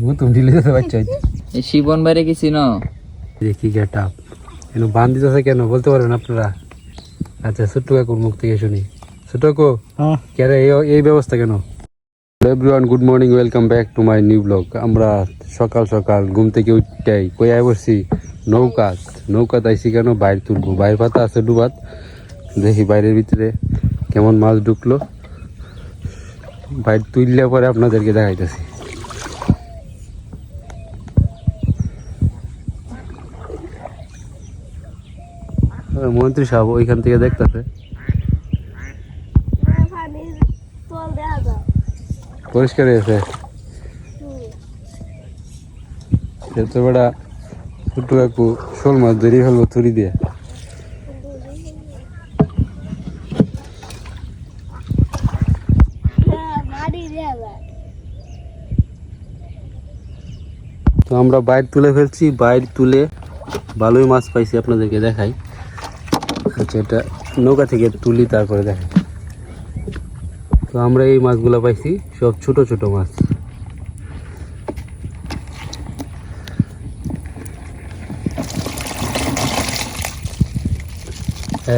গুতুম ঢিলে যেতে পারছ এই শিবন বাইরে দেখি গেট আপ কেন বান দিতেছে কেন বলতে পারবেন আপনারা আচ্ছা ছোট্ট কাকুর মুখ থেকে শুনি ছোট্ট কাকু এই এই ব্যবস্থা কেন everyone good morning welcome back to my new blog আমরা সকাল সকাল ঘুম থেকে উঠটাই কই আয় বসছি নৌকাত নৌকাত আইসি কেন বাইরে তুলবো বাইরে পাতা আছে ডুবাত দেখি বাইরের ভিতরে কেমন মাছ ঢুকলো বাইর তুললে পরে আপনাদেরকে দেখাইতেছি মন্ত্রী সাহেব ওইখান থেকে দেখতেছে। পরিষ্কার হয়েছে। তো বেটা ছোট্ট কাকু শোল মাছ ধরি ফেলব থুরি দিয়ে। তো আমরা বাইর তুলে ফেলছি, বাইর তুলে ভালোই মাছ পাইছি আপনাদেরকে দেখাই। আচ্ছা এটা নৌকা থেকে তুলি তারপরে দেখাই তো আমরা এই মাছগুলো পাইছি সব ছোট ছোট মাছ।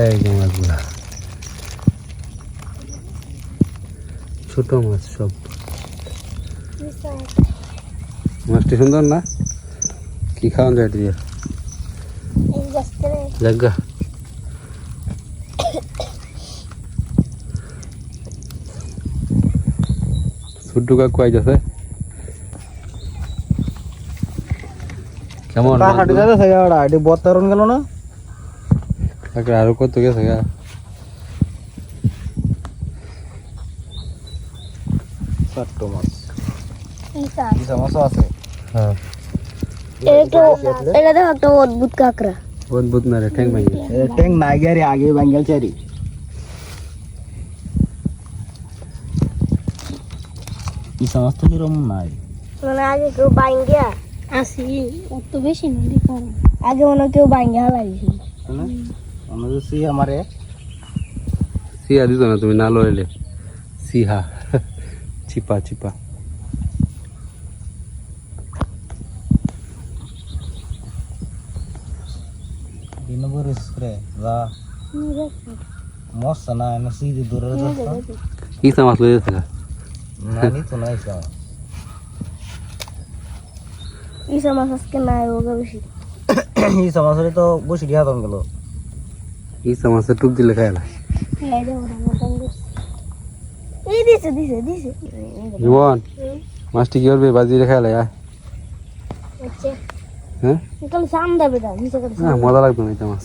এই যে মাছগুলা। ছোট মাছ সব। মাছটি সুন্দর না? কি খাওয়ান যায় দিয়ে জাগা। ছোট্টু কাকু আইতাছে কেমন হাঁটে যাতে থাকে ওরা এটি বত্তারণ গেল না? কাকা আরও কত গেছে গা চারটো মাছ। ইসা মাছও আছে। হ্যাঁ। এটা দেখো একটা অদ্ভুত কাঁকড়া। অদ্ভুত না রে ঠ্যাং ভাঙি ট্যাঙ্ক নাই গাড়ি আগে বাঙ্গাল চারি ইসা মাছ তো কিরম নাই। মানে আগে কেউ বাইঙ্গিয়া আসি অত বেশি নদী কম। আগে মনে হয় কেউ বাইঙ্গিয়া হালাইছি আমাদের সি আমারে সিহা দিত না তুমি না লইলে। সিহা চিপা চিপা স্প্রে যা। মস্ত না এনে সি দূরে দোস্ত ইসা মাছ লই না নি। তো নাই ইসা মাছ আজকে নাই ওকে বেশি ইসা মাছ তো বসে দিয়া তখন গেল ইসা মাছের টুক দিলে খাইলা এই দেখো আমার সঙ্গে এই দিছে দিছে দিছে জীবন মাছটি কি করবে বাজি রে খাইলা আচ্ছা হ্যাঁ কাল সাম দেবে দা নিচে করে না মজা লাগবে না এটা মাছ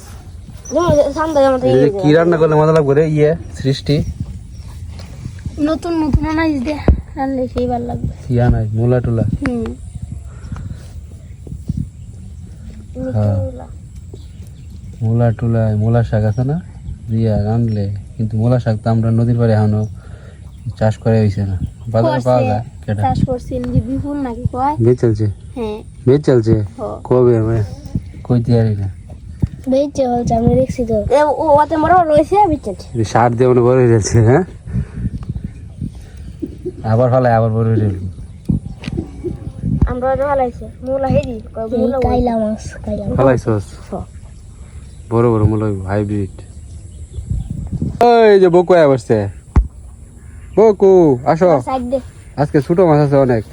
কি রান্না করলে মজা লাগবে রে ইয়ে সৃষ্টি নতুন নতুন আনাইস দে। আনলে সেই ভালো লাগবে। সিয়া নাই মূলা টুলা। হুম। হ্যাঁ। মূলা টুলা মূলা শাক আছে না? দিয়া রানলে কিন্তু মূলা শাক তো আমরা নদীর পাড়ে এখনও চাষ করে হয়েছে না। বাজারে পাওয়া যায় কেটা? চাষ করছেন যে বিপুল নাকি কয়? বেচ চলছে? হ্যাঁ। বেচ চলছে? কবে আমি কইতে পারি না বেচে বলছে আমি দেখছি তো। ও ওতে মরা রয়েছে বেচে সার দিয়ে মানে বড় হয়ে যাচ্ছে হ্যাঁ? আবার ফলে আবার বড় হয়ে যাবে। আমরা তো মুলা হেরি মুলা কাইলা মাছ কাইলা ফলাইছস। বড় বড় মূল হাইব্রিড। ওই যে বকু আয় বসছে। বকু আসো। সাইড আজকে ছোট মাছ আছে অনেক।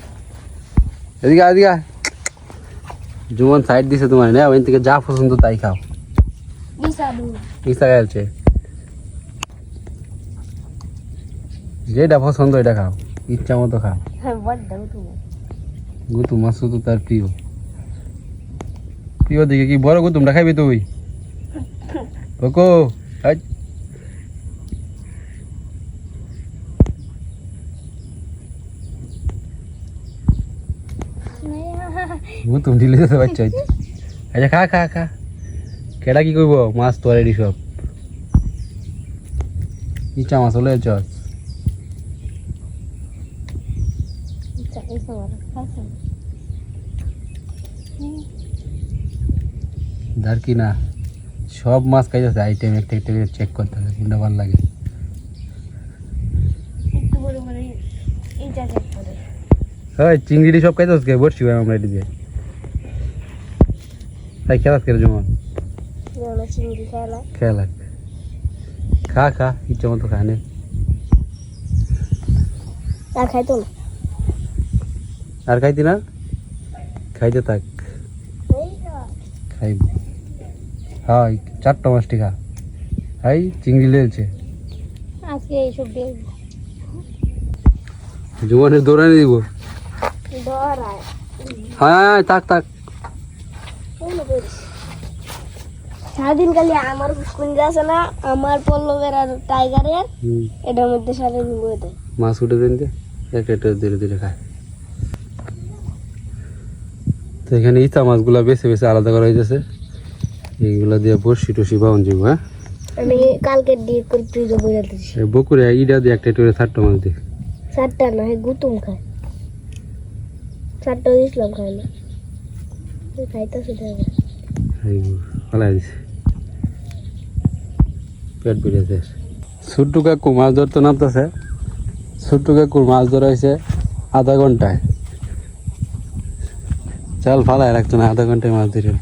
এদিকে এদিকে। জুমন সাইড দিছে তোমার না ওই থেকে যা পছন্দ তাই খাও। ইচ্ছা গেছে যেটা পছন্দ এটা খাও। ইচ্ছা মতো খাও হ্যাঁ গুতুম মাছ তো। তার প্রিয়। প্রিয় দিকে কি বড় গুতুমটা খাইবি তুই? হাই। গুতুম ঢিলে যেতে পারছ আচ্ছা খা খা খা। কেডা কি করব মাছ তো রেডি সব। ইচ্ছা মাছ হলে চল। দার কি না সব মাছ খাই যাচ্ছে আইটেম একটা একটা করে চেক করতে হবে কোনটা ভালো লাগে। ওই চিংড়ি সব খাইতে কে? বসছি ভাই আমরা এটি দিয়ে। তাই খেলাস করে যেমন খেলা। খেলা। খা খা ইচ্ছা মতো খা নে। আর খাইতো না। আর খাইতি না? খাইতে থাক। খাইব হ্যাঁ এই চারটা মাছটি খা। হাই চিংড়ি লেগেছে আজকে এইসব দিয়ে জুয়ানের দৌড়ানি দিব। হ্যাঁ তাক তাক সারাদিন খালি আমার কুঞ্জা আছে না আমার পল্লবের আর টাইগারের এটার মধ্যে সারাদিন বয়ে দেয়। মাছ উঠে দেন একটা ধীরে ধীরে খায় তো এখানে ইতা মাছগুলা বেছে বেছে আলাদা করা হয়েছে এইগুলা দিয়ে বসি টসি বাউন যাব হ্যাঁ? আমি কালকে দিয়ে করে বকুরে ইডা দিয়ে একটা চারটা মাছ দিই চারটা না গুতুম খায়। চারটা ইসলাম খায় না। খাইতেছে দেখে। এই দিছে। পেট বেড়েছে ছোট্টু কাকু মাছ ধরতে নামতেছে। ছোট্টু কাকুর মাছ ধরা হয়েছে আধা ঘন্টায়। চাল ফালায় রাখতো না, আধা ঘন্টায় মাছ ধরে।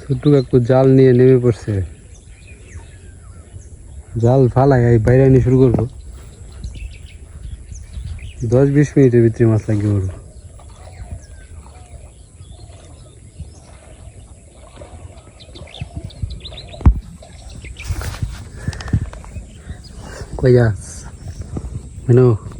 ছোট্টু একটু জাল নিয়ে নেমে পড়ছে। জাল ফালায়, এই বাইরে নিয়ে শুরু করব। দশ বিশ মিনিটের ভিতরে মাছ লাগিয়ে পড়ব। কই Mano.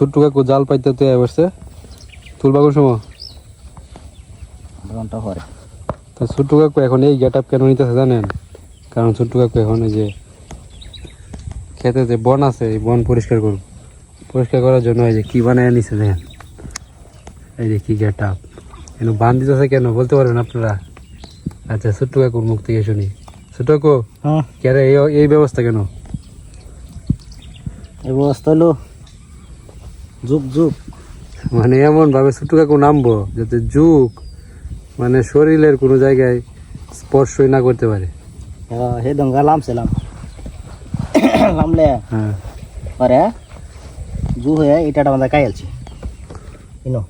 ছোট্টু কাকু জাল পাইতে তো বসছে। তুলবা কোন সময়? ঘণ্টা পরে। তা ছোট্টু কাকু এখন এই গেট আপ কেন নিতেছে জানেন? কারণ ছোট্টু কাকু এখন এই যে খেতে যে বন আছে এই বন পরিষ্কার করব। পরিষ্কার করার জন্য এই যে কি বানায় নিছে দেখেন এই যে কি গেট আপ। কেন বান দিতেছে কেন? বলতে পারবেন আপনারা? আচ্ছা ছোট্টু কাকুর মুখ থেকে শুনি। ছোট্ট কাকু হ্যাঁ। কেন এই এই ব্যবস্থা কেন? এই ব্যবস্থা হলো যুগ যুগ। মানে এমন ভাবে ছোট্টু কাকু নামবো যাতে যুগ মানে শরীরের কোনো জায়গায় স্পর্শই না করতে পারে। হে দঙ্গা লামছিলাম লামলে হ্যাঁ। পরে জু হয়ে এটা আমাদের কাইলছে ইনো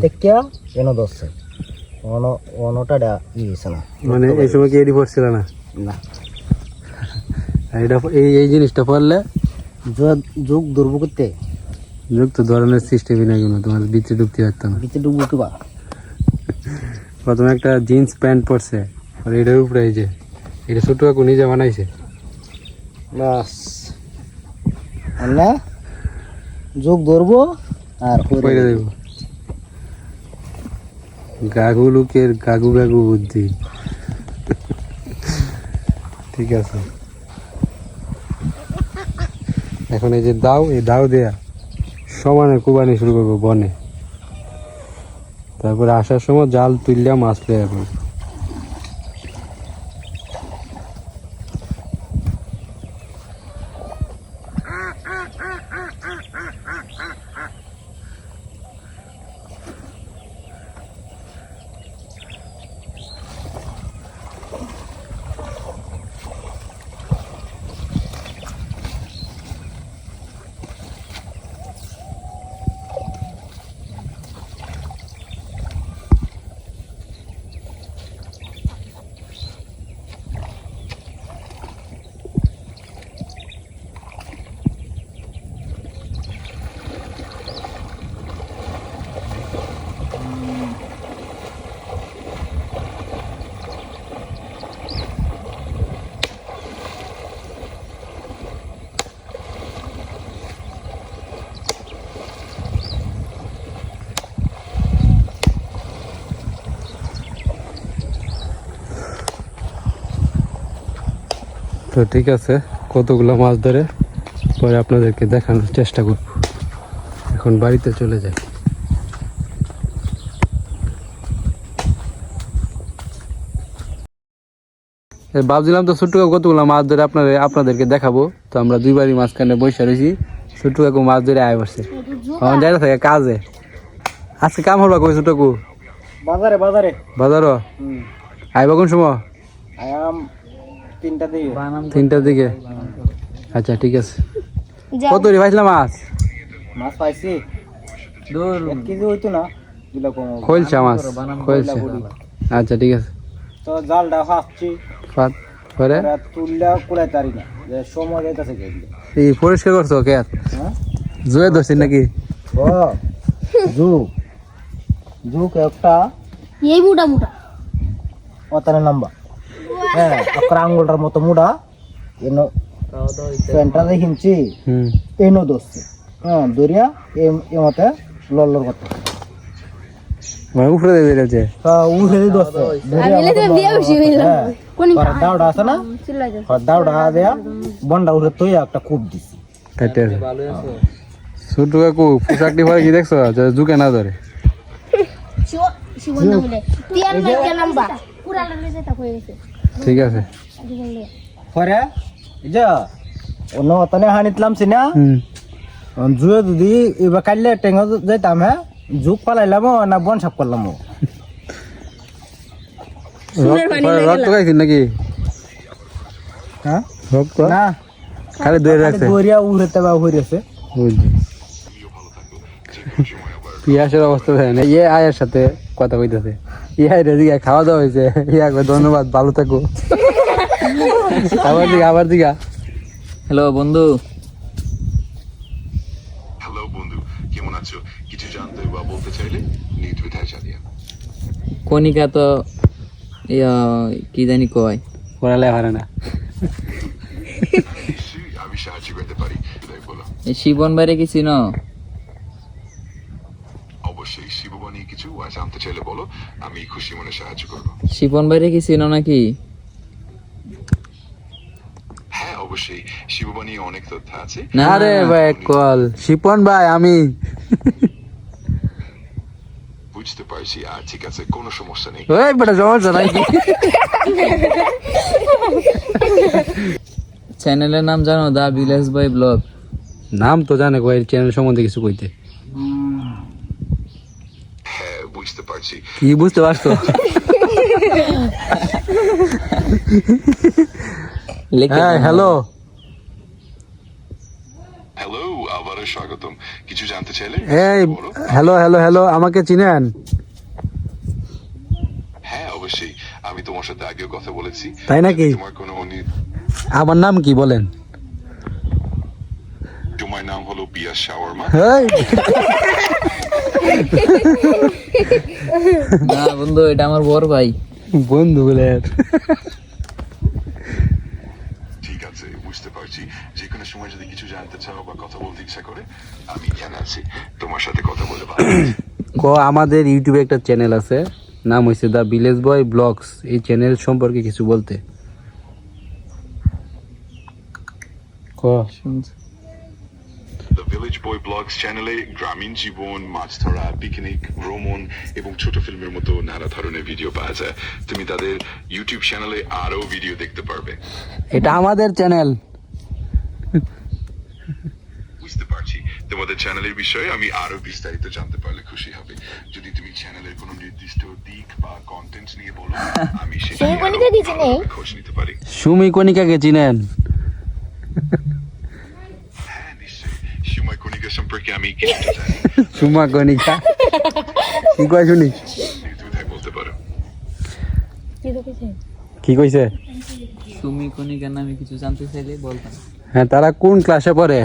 থেকে এনো দশছে অন অনটা ই হয়েছে না। মানে এই সময় কি এডি পড়ছিল না? না। এটা এই এই জিনিসটা পড়লে যুগ- যুগ দুর্ব করতে যুগ তো ধরনের সিস্টেমই নাই কোনো তোমার ভিতরে ঢুকতে পারতাম। না ভিতরে ডুবু কিবা প্রথমে একটা জিন্স প্যান্ট পরছে আর এটার উপরে এই যে এটা ছোট কাকু নিজে বানাইছে। বাস। আমরা যুগ ধরবো আর পয়রা দেব। গাগু লোকের গাগু গাগু বুদ্ধি। ঠিক আছে। এখন এই যে দাও এই দাও দেয়া। সমানে কুবানি শুরু করব বনে। তারপরে আসার সময় জাল তুললাম মাছ লেয়া তো ঠিক আছে কতগুলো মাছ ধরে পরে আপনাদেরকে দেখানোর চেষ্টা করব। এখন বাড়িতে চলে যাই। ভাবছিলাম তো ছোট্ট কাকু কতগুলো মাছ ধরে আপনাদের আপনাদেরকে দেখাবো। তো আমরা দুইবারই মাঝখানে বসে রয়েছি। ছোট্ট কাকু মাছ ধরে আয় বসে। আমার যাইতে থাকে কাজে। আজকে কাম হলো কই ছোট কাকু? বাজারে বাজারে। বাজারও? আইবা কোন সময়? আয়াম তিনটার দিকে। আচ্ছা ঠিক আছে। কত রে পাইছিলাম মাছ? মাছ পাইছি। দূর। এক কেজি হইতো না। দিলা খোলছে মাছ খোলছে। আচ্ছা ঠিক আছে। তো জালটা ফাঁসছি পাত পরে? তুললে কুড়াই তারি না। যে সময় যাইতেছে গেলে এই পরিষ্কার করছ কে হ্যাঁ? জুয়ে ধরছি নাকি? ও জুক জুক একটা। এই মুটা মুটা। অতানে লম্বা হ্যাঁ একটা আঙ্গুলটার মতো মুড়া এনো প্যান্টটা দেখিনছি এনো দোষছে হ্যাঁ দরিয়া এ মতে লল্লর করতে মানে উপরে দিয়ে বেরিয়েছে তা উঠে দোষছে আমি তো বিয়ে বসে হইলাম কোন দাউডা আছে না? দাউডা দেয়া বন্ডা উঠে তুই একটা কূপ দিছি। কাটে আছে। ছোট কাকু পোশাকটি পরে কি দেখছ? জুকে না ধরে। শিব শিব বলে তিয়ার নাম্বার পুরা লাগে যেটা হয়ে গেছে। ঠিক আছে। পরে যে অন্য অতনে হানিতলাম সিনা হুম। জুয়ে যদি এবার কাটলে টেঙ্গা যাইতাম হ্যাঁ জুক পালাইলাম না বন সাপ করলাম রক্ত- নাকি? হ্যাঁ রক্ত না। খালি রাখছে উড়েতে বা পিয়াসের অবস্থা দেখেন ইয়ে আয়ের সাথে কথা কইতেছে। ইয়ে খাওয়া দাওয়া হয়েছে। ইয়া ধন্যবাদ ভালো থাকো। আবার আবার হ্যালো বন্ধু। হ্যালো বন্ধু। কেমন আছো? কিছু জানতে বা বলতে চাইলে নির্দ্বিধায় জানিয়ে কণিকা তো ইয়া, কি জানি কয়। পড়ালে পারে না। আমি সাহায্য করতে পারি তাই বলো। শিবন বাইরে কি চিনো? অবশ্যই শিববাণী কিছু জানতে চাইলে বলো। আমি খুশি মনে সাহায্য করব। শিবন বাইরে কি চিনো নাকি? হ্যাঁ অবশ্যই। শিববাণী অনেক তথ্য আছে। না আরে না, ভাই কল। শিপন ভাই আমি। বুঝতে পারছি। আর ঠিক আছে কোনো সমস্যা নেই। ওই বেটা সমস্যা নাই। কি চ্যানেলের নাম জানো? The village boy blog. নাম তো জানে কই চ্যানেল সম্বন্ধে কিছু কইতে হ্যাঁ বুঝতে পারছি। কি বুঝতে পারছ? হ্যাঁ হ্যালো। হ্যালো আবারও স্বাগতম। কিছু জানতে চাইলে? এই হ্যালো হ্যালো হ্যালো আমাকে চিনেন? হ্যাঁ অবশ্যই। আমি তোমার সাথে আগেও কথা বলেছি। তাই নাকি? তোমার কোনো আমার নাম কি বলেন? তোমার নাম হলো পিয়াস শাওয়ারমা না বন্ধু এটা আমার বড় ভাই। বন্ধু বলে। ঠিক আছে বুঝতে পারছি। যে কোনো সময় যদি কিছু জানতে চাও বা কথা বলতে ইচ্ছা করে আমি এখানে আছি। তোমার সাথে কথা বলে ভালো। ক আমাদের ইউটিউবে একটা চ্যানেল আছে। নাম হয়েছে দ্য ভিলেজ বয় ব্লগস এই চ্যানেল সম্পর্কে কিছু বলতে। ক শুনছি। দ্য ভিলেজ বয় ব্লগস চ্যানেলে গ্রামীণ জীবন মাছ ধরা পিকনিক ভ্রমণ এবং ছোট ফিল্মের মতো নানা ধরনের ভিডিও পাওয়া যায়। তুমি তাদের ইউটিউব চ্যানেলে আরও ভিডিও দেখতে পারবে। এটা আমাদের চ্যানেল বুঝতে পারছি। তোমাদের চ্যানেলের বিষয়ে আমি আরও বিস্তারিত জানতে পারলে খুশি হবে। যদি তুমি চ্যানেলের কোনো নির্দিষ্ট দিক বা কন্টেন্ট নিয়ে বলো আমি সেটা খোঁজ নিতে পারি। সুমি কণিকাকে চিনেন। সময় কণিকা সম্পর্কে আমি কিছুটা জানি সুমা কণিকা কি কয় শুনি বলতে পারো কি কইছে সুমি কণিকার নামে কিছু জানতে চাইলে বলতাম হ্যাঁ তারা কোন ক্লাসে পড়ে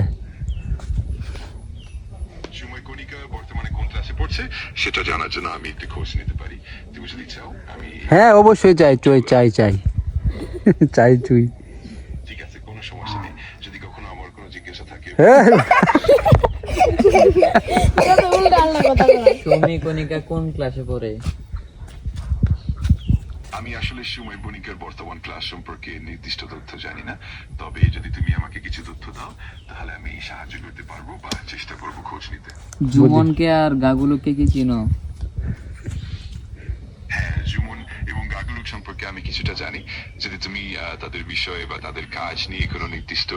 সময় কণিকা বর্তমানে কোন ক্লাসে পড়ছে সেটা জানার জন্য আমি একটু খোঁজ নিতে পারি তুমি যদি চাও আমি হ্যাঁ অবশ্যই চাই চই চাই চাই চাই চুই ঠিক আছে কোনো সমস্যা নেই যদি কখনো আমার কোনো জিজ্ঞাসা থাকে হ্যাঁ সুমি কণিকা কোন ক্লাসে পড়ে? আমি আসলে সময় বণিকের বর্তমান ক্লাস সম্পর্কে নির্দিষ্ট তথ্য জানি না। তবে যদি তুমি আমাকে কিছু তথ্য দাও তাহলে আমি সাহায্য করতে পারব বা চেষ্টা করব খোঁজ নিতে। জুমনকে আর গাগুলোকে কি চিনো? হ্যাঁ জুমন এবং গাগলুক সম্পর্কে আমি কিছুটা জানি। যদি তুমি তাদের বিষয়ে বা তাদের কাজ নিয়ে কোনো নির্দিষ্ট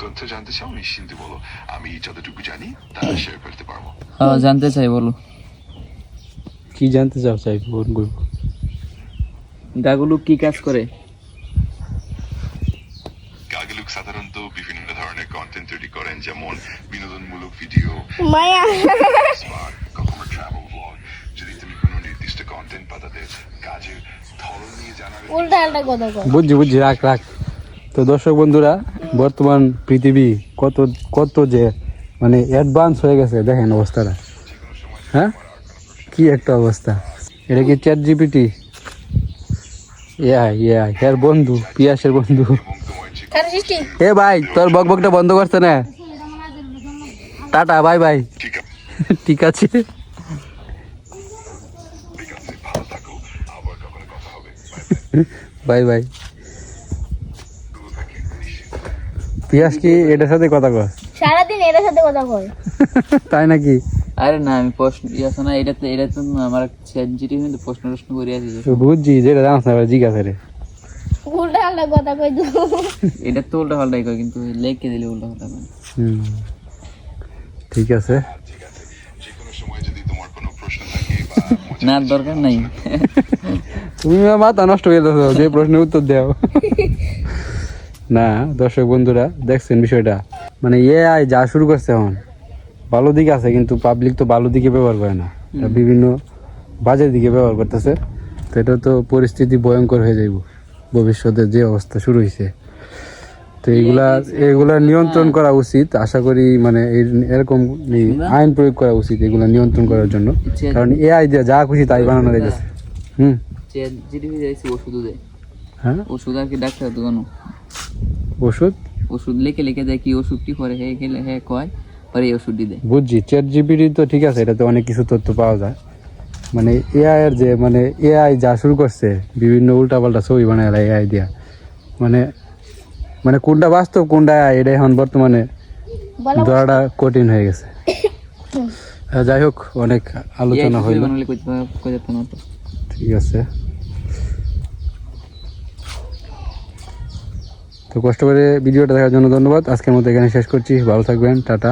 তথ্য জানতে চাও নিশ্চিন্তে বলো। আমি যতটুকু জানি তা শেয়ার করতে পারব। হ্যাঁ জানতে চাই বলো। কি জানতে চাও চাই ফোন করব গাগুলো কি কাজ করে? গাগলুক সাধারণত বিভিন্ন ধরনের কন্টেন্ট তৈরি করেন যেমন বিনোদনমূলক ভিডিও মায়া। নির্দিষ্ট কন্টেন্ট বা তাদের কাজের ধরন নিয়ে জানার উল্টা আল্টা কথা কয় বুঝছি বুঝছি রাখ রাখ। তো দর্শক বন্ধুরা বর্তমান পৃথিবী কত কত যে মানে অ্যাডভান্স হয়ে গেছে দেখেন অবস্থাটা। হ্যাঁ? কি একটা অবস্থা। এটা কি চ্যাট জিপিটি ইয়া ইয়া বন্ধু পিয়াসের বন্ধু। কার এ ভাই তোর বক বকটা বন্ধ করছে না? Tata bye bye. ঠিক আছে ঠিক আছে ঠিক আছে ভালো থাকো আবার কখনো কথা হবে বাই বাই। পিয়াস কি এটার সাথে কথা কয়? সারাদিন এর সাথে কথা কয়। তাই নাকি? আরে না আমি প্রশ্ন ইয়াস না এটা তো এটা তো আমার চ্যাট জিটি কিন্তু প্রশ্ন প্রশ্ন করে আছি বুঝছি যেটা জানাস না জিজ্ঞাসা রে। উল্টা আল্টা কথা কয় তো। এটা তো উল্টা পাল্টাই করে কিন্তু লেখকে দিলে উল্টা পাল্টা করে হুম। ঠিক আছে। যে কোনো সময় যদি তোমার কোনো প্রশ্ন থাকে বা না দরকার নাই। তুমি মাথা নষ্ট হয়ে যাচ্ছ যে প্রশ্নের উত্তর দাও। না দর্শক বন্ধুরা দেখছেন বিষয়টা? মানে এআই যা শুরু করছে এখন ভালো দিক আছে কিন্তু পাবলিক তো ভালো দিকে ব্যবহার করে না। বিভিন্ন বাজে দিকে ব্যবহার করতেছে তো এটা তো পরিস্থিতি ভয়ঙ্কর হয়ে যাইব। ভবিষ্যতে যে অবস্থা শুরু হয়েছে তো এইগুলা এগুলা নিয়ন্ত্রণ করা উচিত আশা করি মানে এরকম আইন প্রয়োগ করা উচিত এগুলা নিয়ন্ত্রণ করার জন্য। কারণ এআই দিয়ে যা খুশি তাই বানানো যাইতেছে। হুম। জিটি যাইছি ওষুধ দেয়। হ্যাঁ? ওষুধ আর কি ডাক্তার দোকানো ওষুধ? ওষুধ লিখে লিখে দেয় কি ওষুধটি করে হে গেলে হে কয় পরে এই ওষুধটি দেয়। বুঝছি চ্যাট জিপিটি তো ঠিক আছে এটাতে অনেক কিছু তথ্য পাওয়া যায়। মানে এআই এর যে মানে এআই যা শুরু করছে বিভিন্ন উল্টাপাল্টা ছবি বানায় এআই দিয়া। মানে মানে কোনটা বাস্তব কোনটা এটা এখন বর্তমানে ধরাটা কঠিন হয়ে গেছে। যাই হোক অনেক আলোচনা হইল। ঠিক আছে। তো কষ্ট করে ভিডিওটা দেখার জন্য ধন্যবাদ। আজকের মতো এখানে শেষ করছি। ভালো থাকবেন। টাটা।